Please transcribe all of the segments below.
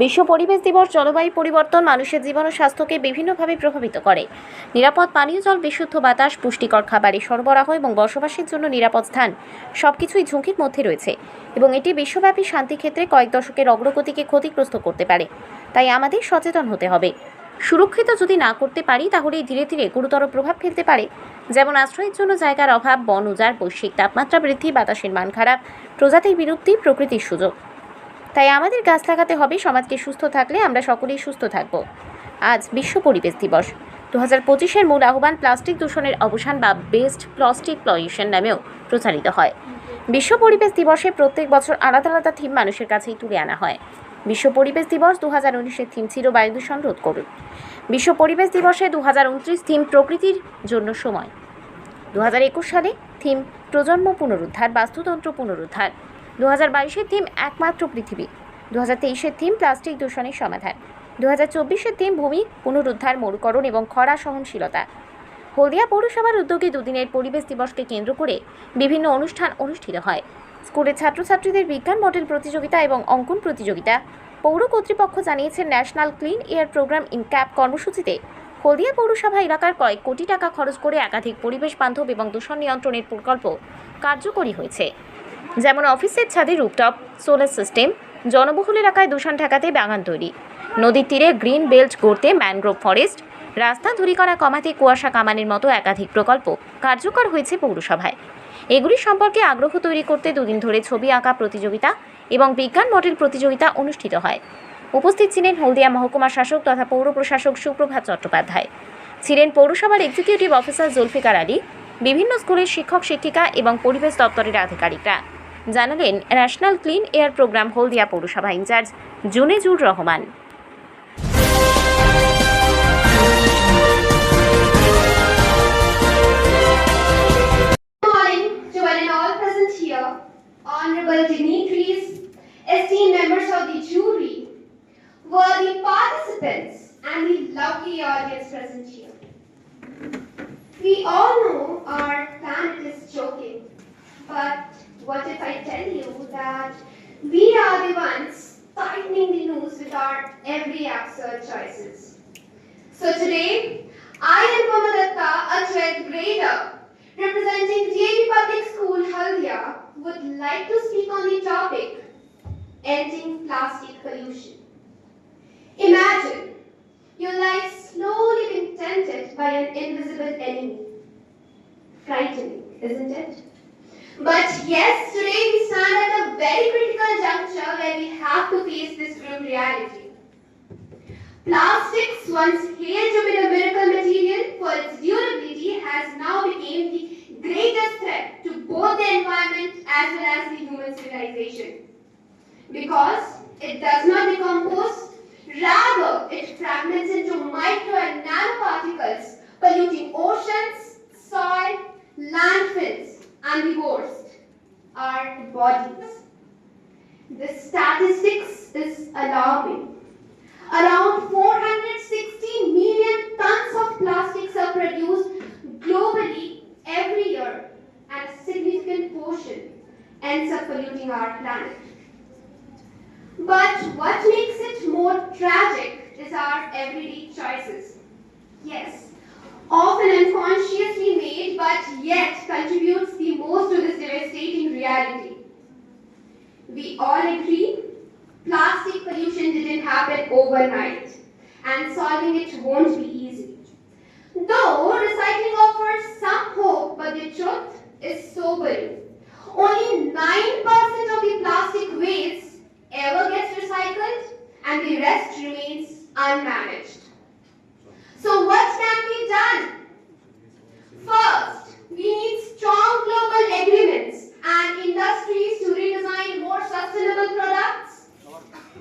বিশ্ব পরিবেশ দিবস জলবায়ু পরিবর্তন মানুষের জীবন ও স্বাস্থ্যকে বিভিন্নভাবে প্রভাবিত করে। নিরাপদ পানীয় জল, বিশুদ্ধ বাতাস, পুষ্টিকর খাবারের সরবরাহ এবং বসবাসের জন্য নিরাপদ স্থান সবকিছুই ঝুঁকির মধ্যে রয়েছে এবং এটি বিশ্বব্যাপী শান্তি ক্ষেত্রে কয়েক দশকের অগ্রগতিকে ক্ষতিগ্রস্ত করতে পারে। তাই আমাদের সচেতন হতে হবে। সুরক্ষিত যদি না করতে পারি, তাহলে ধীরে ধীরে গুরুতর প্রভাব ফেলতে পারে। যেমন আশ্রয়ের জন্য জায়গার অভাব, বন, উজাড়, বৈশ্বিক তাপমাত্রা বৃদ্ধি, বাতাসের মান খারাপ, প্রজাতির বিলুপ্তি প্রকৃতির সুযোগ। তাই আমাদের গাছ লাগাতে হবে, সমাজকে সুস্থ থাকলে আমরা সকলেই সুস্থ থাকব। আজ বিশ্ব পরিবেশ দিবস। দু হাজার পঁচিশের মূল আহ্বান প্লাস্টিক দূষণের অবসান বা বেস্ট প্লাস্টিক পলিউশন নামেও প্রচারিত হয়। বিশ্ব পরিবেশ দিবসে প্রত্যেক বছর আলাদা আলাদা থিম মানুষের কাছেই তুলে আনা হয়। বিশ্ব পরিবেশ দিবস দু হাজার উনিশের থিম ছিল বায়ু দূষণ রোধ করুন। বিশ্ব পরিবেশ দিবসে দু হাজার উনত্রিশ থিম প্রকৃতির জন্য সময়। দু হাজার একুশ সালে থিম প্রজন্ম পুনরুদ্ধার, বাস্তুতন্ত্র পুনরুদ্ধার। দু হাজার বাইশের থিম একমাত্র পৃথিবী। দু হাজার তেইশের থিম প্লাস্টিক দূষণের সমাধান। দু হাজার চব্বিশের থিম ভূমি পুনরুদ্ধার, মরুকরণ এবং খরা সহনশীলতা। হলদিয়া পৌরসভার উদ্যোগে দুদিনের পরিবেশ দিবসকে কেন্দ্র করে বিভিন্ন অনুষ্ঠান অনুষ্ঠিত হয়। স্কুলের ছাত্রছাত্রীদের বিজ্ঞান মডেল প্রতিযোগিতা এবং অঙ্কন প্রতিযোগিতা। পৌর কর্তৃপক্ষ জানিয়েছে, national clean air programme NCAP কর্মসূচিতে হলদিয়া পৌরসভা এলাকার কয়েক কোটি টাকা খরচ করে একাধিক পরিবেশ বান্ধব এবং দূষণ নিয়ন্ত্রণের প্রকল্প কার্যকরী হয়েছে। যেমন অফিসের ছাদে রুপটপ সোলার সিস্টেম, জনবহুল এলাকায় দূষণ ঠেকাতে বাগান তৈরি। নদীর তীরে গ্রিন বেল্ট গড়তে ম্যানগ্রোভ ফরেস্ট, রাস্তা ধূলিকণা কমাতে কুয়াশা কামানের মতো একাধিক প্রকল্প কার্যকর হয়েছে পৌরসভায়। এগুলি সম্পর্কে আগ্রহ তৈরি করতে দুদিন ধরে ছবি আঁকা প্রতিযোগিতা এবং বিজ্ঞান মডেল প্রতিযোগিতা অনুষ্ঠিত হয়। উপস্থিত ছিলেন হলদিয়া মহকুমা শাসক তথা পৌর প্রশাসক সুপ্রভাত চট্টোপাধ্যায়। ছিলেন পৌরসভার এক্সিকিউটিভ অফিসার জুলফিকার আলী, বিভিন্ন স্কুলের শিক্ষক শিক্ষিকা এবং পরিবেশ দপ্তরের আধিকারিকরা। জানালেন national clean air programme Haldia পৌরসভা incharge Junejur Rahman. Every absurd choices? So today, I am Pamadatta, a 12th grader, representing DAV Public School, Haldia, would like to speak on the topic ending plastic pollution. Imagine your life slowly being tainted by an invisible enemy. Frightening, isn't it? But yes, today we stand at a very critical juncture where we have to face this grim reality. Plastics, once hailed to be the miracle material for its durability, has now become the greatest threat to both the environment as well as the human civilization. Because it does not decompose, rather it our planet. But what makes it more tragic is our everyday choices. Yes, often unconsciously made, but yet contributes the most to this devastating reality. We all agree plastic pollution didn't happen overnight, and solving it won't be easy. Though recycling offers some hope, but the truth is sobering. Only 9% of the plastic waste ever gets recycled, and the rest remains unmanaged. So, what can be done? First, we need strong global agreements and industries to redesign more sustainable products.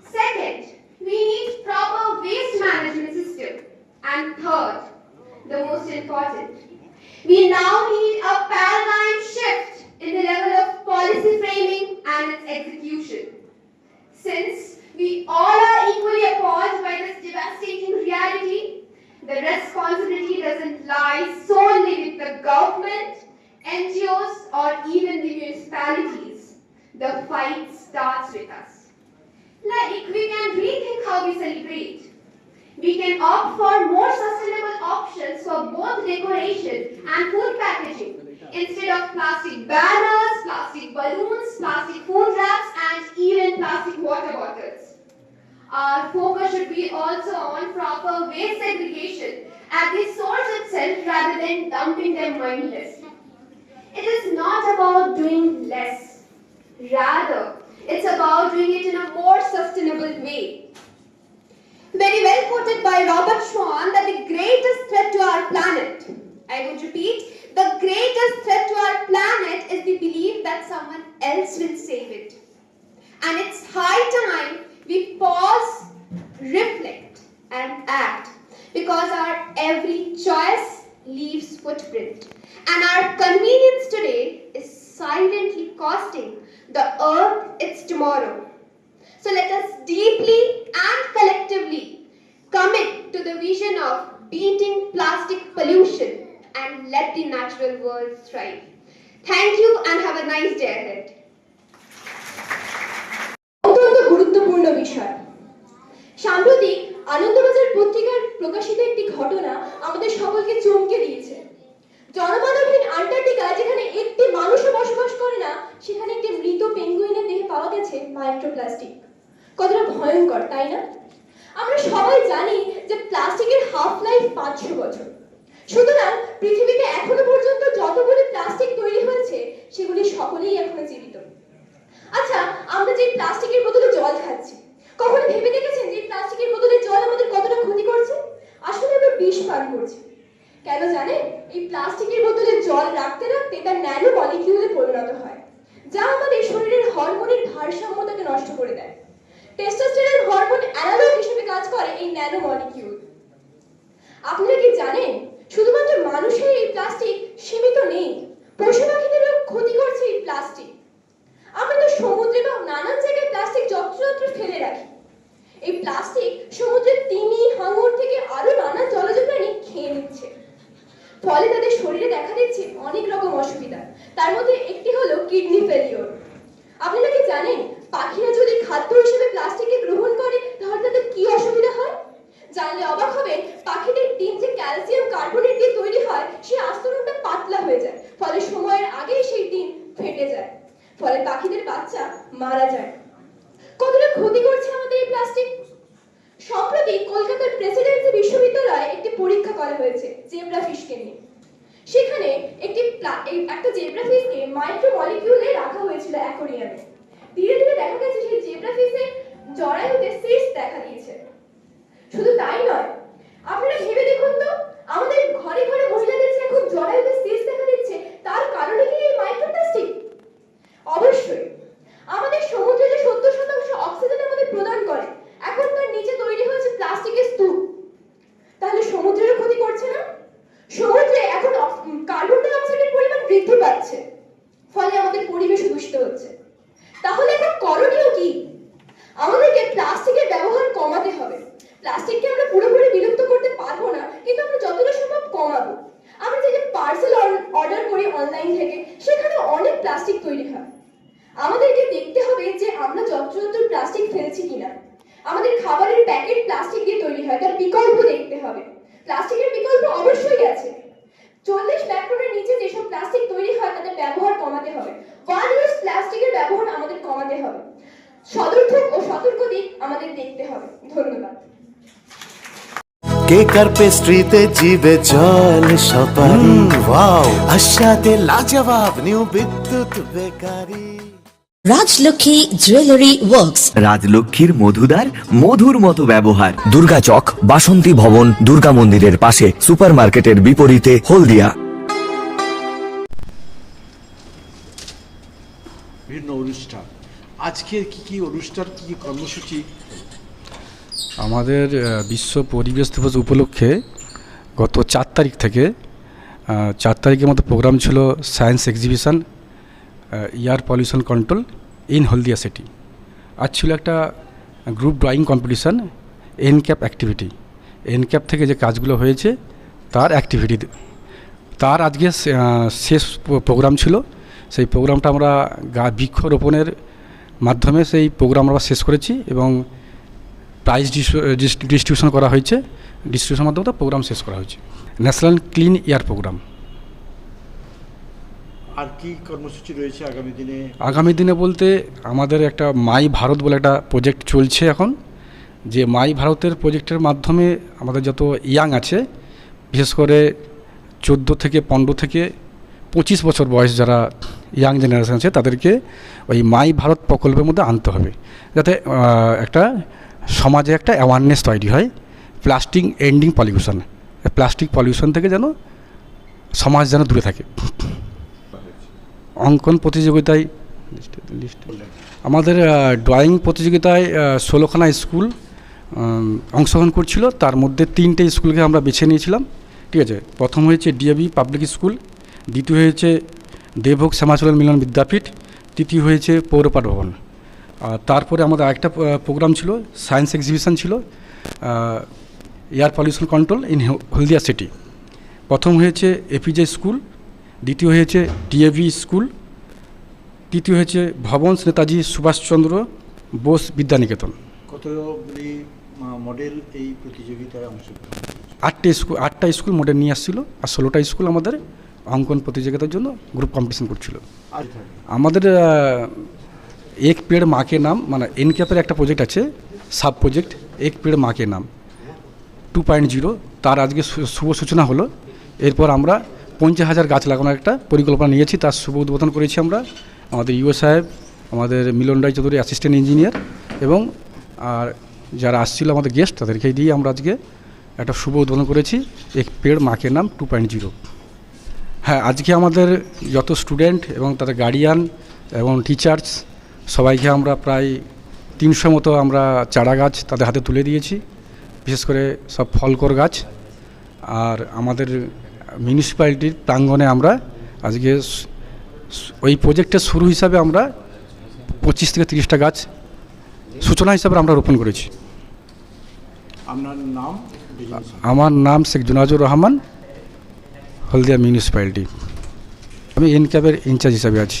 Second, we need proper waste management system. And third, the most important, we now need a paradigm shift in the level of policy framing and its execution. Since we all are equally appalled by this devastating reality, the responsibility doesn't lie solely with the government, NGOs, or even the municipalities. The fight starts with us. Like we can rethink how we can opt for more sustainable options for both decoration and food packaging instead of plastic banners, plastic balloons, plastic food wraps, and even plastic water bottles. Our focus should be also on proper waste segregation at the source itself rather than dumping them mindlessly. It is not about doing less. Rather, it's about doing it in a more sustainable way. Very well quoted by Robert Schwann that the greatest threat to our planet, I would repeat, the greatest threat to our planet is the belief that someone else will save it. And it's high time we pause, reflect, and act because our every choice leaves footprint. And our convenience today is silently costing the earth its tomorrow. So let us deeply and collectively commit to the vision of beating plastic pollution and let the natural world thrive. Thank you and have a nice day ahead. পাঁচশো বছর। সুতরাং পৃথিবীতে এখনও পর্যন্ত যতগুলি plastic তৈরি হয়েছে, সেগুলি সকলেই এখনও জীবিত। আচ্ছা আমরা যে প্লাস্টিকের বোতলে জল খাচ্ছি, কখনো ভেবে দেখেছেন যে প্লাস্টিকের বোতলে জল আমাদের কতটা ক্ষতি করছে? আসলে আমরা বিষ পান করছি। কেন জানেন? এই প্লাস্টিকের বোতলে জল রাখতে রাখতে তার ন্যানো মলিকিউলে পরিণত হয়, যা আমাদের শরীরের হরমোনের ভারসাম্যতাকে নষ্ট করে দেয়। টেস্টোস্টেরন হরমোন অ্যানালগ হিসেবে কাজ করে এই ন্যানো মলিকিউল আপনারা কি জানেন? শুধুমাত্র মানুষের এই প্লাস্টিক সীমিত নেই। পশু পাখিদেরও ক্ষতি করছে এই প্লাস্টিক। আমরা তো সমুদ্রে বা নানান জায়গায় প্লাস্টিক যত্রতত্র ফেলে রাখি। এই প্লাস্টিক সমুদ্রের তিমি, হাঙর থেকে আরও নানান জলজ প্রাণী খেয়ে নিচ্ছে। ফলে তাদের শরীরে দেখা দিচ্ছে অনেক রকম অসুবিধা। তার মধ্যে একটি হলো কিডনি ফেলিওর আপনারা কি জানেন পাখিরা যদি খাদ্য হিসেবে প্লাস্টিককে গ্রহণ করে তাহলে তাদের কি অসুবিধা হয় জানলে অবাক হবেন পাখিদের ডিম যে ক্যালসিয়াম কার্বনেট দিয়ে তৈরি হয় সেই আস্তরণটা পাতলা হয়ে যায় ফলে সময়ের আগেই সেই ডিম ফেটে যায় ফলে পাখিদের বাচ্চা মারা যায় কতটা ক্ষতি করছে আমাদের এই প্লাস্টিক সম্প্রতি কলকাতার প্রেসিডেন্সি বিশ্ববিদ্যালয়ে একটি পরীক্ষা করা হয়েছে জেব্রা ফিশকে নিয়ে। সেখানে একটি একটা জেব্রা ফিশকে মাইক্রো মলিকিউলে রাখা হয়েছিল অ্যাকোরিয়ামে ধীরে ধীরে দেখা গেছে সেই জেব্রা ফিশের জরায়ুতে সিস্ট দেখা দিয়েছে। শুধু তাই নয়, আপনারা ভেবে দেখুন তো, আমাদের ঘরে ঘরে মহিলাদের যে এখন জরায়ুতে সিস্ট দেখা দিচ্ছে, তার কারণে কি এই মাইক্রোপ্লাস্টিক অবশ্যই। আমাদের সমুদ্রে যে সত্তর শতাংশ অক্সিজেন আমাদের প্রদান করে এখন তার নিচে তৈরি হয়েছে প্লাস্টিকের স্তূপ তাহলে সমুদ্রেরও ক্ষতি করছে না সমুদ্রে এখন অক্স- উম, কার্বন ডাই অক্সাইডের পরিমাণ বৃদ্ধি পাচ্ছে ফলে আমাদের পরিবেশ দূষিত হচ্ছে তাহলে এখন করণীয় কি আমাদেরকে প্লাস্টিকের ব্যবহার কমাতে হবে প্লাস্টিককে আমরা পুরোপুরি বিলুপ্ত করতে পারব না কিন্তু আমরা যতটা সম্ভব কমাবো আমরা যে পার্সেল অর্ডার করি অনলাইন থেকে সেখানে অনেক প্লাস্টিক তৈরি হয়। আমাদেরকে দেখতে হবে যে আমরা যত্রতত্র প্লাস্টিক ফেলছি কিনা। আমাদের খাবারের প্যাকেট প্লাস্টিক দিয়ে তৈরি হয়, তার বিকল্প দেখতে হবে। প্লাস্টিকের বিকল্প অবশ্যই আছে। চল্লিশ মাইক্রনের নিচে যেসব প্লাস্টিক তৈরি হয়, তাদের ব্যবহার কমাতে হবে। ওয়ান ইউজ প্লাস্টিকের ব্যবহার আমাদের কমাতে হবে। সদর্থক ও সতর্ক দিক আমাদের দেখতে হবে। ধন্যবাদ। কেক আর পেস্ট্রিতে জিবে জল সপারি? ওয়াও আশাতে লাজবাব new Bidyut bakery. Rajlakshmi jewellery works. রাজলক্ষ্মীর মধুদার মধুর মতো ব্যবহার। দুর্গা চক বাসন্তী ভবন দুর্গা মন্দিরের পাশে সুপারমার্কেটের বিপরীতে হলদিয়া। বিভিন্ন অনুষ্ঠান। আজকের কি কি অনুষ্ঠান কি কি কর্মসূচি? আমাদের বিশ্ব পরিবেশ দিবস উপলক্ষে গত চার তারিখ থেকে চার তারিখের মতো প্রোগ্রাম ছিল science exhibition air pollution control in Haldia city আজ ছিল একটা group drawing competition NCAP activity NCAP থেকে যে কাজগুলো হয়েছে, তার অ্যাক্টিভিটি তার আজকে শেষ প্রোগ্রাম ছিল। সেই প্রোগ্রামটা আমরা গা বৃক্ষরোপণের মাধ্যমে সেই প্রোগ্রাম আমরা শেষ করেছি এবং প্রাইজ ডিস্ট্রিবিউশন করা হয়েছে। ডিস্ট্রিবিউশনের মাধ্যমে প্রোগ্রাম শেষ করা হয়েছে। ন্যাশনাল ক্লিন এয়ার প্রোগ্রাম আর কি কর্মসূচি রয়েছে আগামী দিনে? আগামী দিনে বলতে আমাদের একটা মাই ভারত বলে একটা প্রজেক্ট চলছে এখন। যে মাই ভারতের প্রজেক্টের মাধ্যমে আমাদের যত ইয়াং আছে বিশেষ করে চোদ্দ থেকে পনেরো থেকে পঁচিশ বছর বয়স যারা ইয়াং জেনারেশন আছে তাদেরকে ওই মাই ভারত প্রকল্পের মধ্যে আনতে হবে। যাতে একটা সমাজে একটা অ্যাওয়ারনেস তৈরি হয় plastic ending pollution plastic pollution থেকে যেন সমাজ যেন দূরে থাকে। অঙ্কন প্রতিযোগিতায় আমাদের ড্রয়িং প্রতিযোগিতায় ষোলোখানা স্কুল অংশগ্রহণ করছিল। তার মধ্যে তিনটে স্কুলকে আমরা বেছে নিয়েছিলাম। ঠিক আছে? প্রথম হয়েছে ডিএবি পাবলিক স্কুল দ্বিতীয় হয়েছে দেবভোগ শ্যামাচরণ মিলন বিদ্যাপীঠ, তৃতীয় হয়েছে পৌরপাট ভবন আর তারপরে আমাদের আরেকটা প্রোগ্রাম ছিল সায়েন্স এক্সিবিশন ছিল air pollution control in Haldia city প্রথম হয়েছে এপিজে স্কুল দ্বিতীয় হয়েছে ডিএভি স্কুল তৃতীয় হয়েছে ভবনস নেতাজি সুভাষচন্দ্র বোস বিদ্যানিকেতন। কতগুলি মডেল এই প্রতিযোগিতায় অংশগ্রহণ আটটা স্কুল আটটা স্কুল মডেল নিয়ে আসছিল আর ষোলোটা স্কুল আমাদের অঙ্কন প্রতিযোগিতার জন্য গ্রুপ কম্পিটিশন করছিল। আর আমাদের এক পেড় মাকে নাম মানে এনক্যাপের একটা প্রজেক্ট আছে সাব প্রজেক্ট এক পেড় মাকে নাম। টু পয়েন্ট জিরো তার আজকে শুভ সূচনা হলো। এরপর আমরা পঞ্চাশ হাজার গাছ লাগানোর একটা পরিকল্পনা নিয়েছি, তার শুভ উদ্বোধন করেছি আমরা। আমাদের ইউ সাহেব, আমাদের মিলন রায় চৌধুরী অ্যাসিস্ট্যান্ট ইঞ্জিনিয়ার এবং, আর যারা আসছিল আমাদের গেস্ট তাদেরকে দিয়ে আমরা আজকে একটা শুভ উদ্বোধন করেছি। এক পেড় মাকে নাম টু পয়েন্ট জিরো হ্যাঁ আজকে আমাদের যত স্টুডেন্ট এবং তাদের গার্ডিয়ান এবং টিচার্স সবাইকে আমরা প্রায় তিনশো মতো আমরা চারা গাছ তাদের হাতে তুলে দিয়েছি। বিশেষ করে সব ফলকর গাছ। আর আমাদের মিউনিসিপ্যালিটির প্রাঙ্গণে আমরা আজকে ওই প্রজেক্টের শুরু হিসাবে আমরা পঁচিশ থেকে তিরিশটা গাছ সূচনা হিসাবে আমরা রোপণ করেছি। আপনার নাম? আমার নাম শেখ জুনাজুর রহমান হলদিয়া মিউনিসিপ্যালিটি আমি এনক্যাবের ইনচার্জ হিসাবে আছি।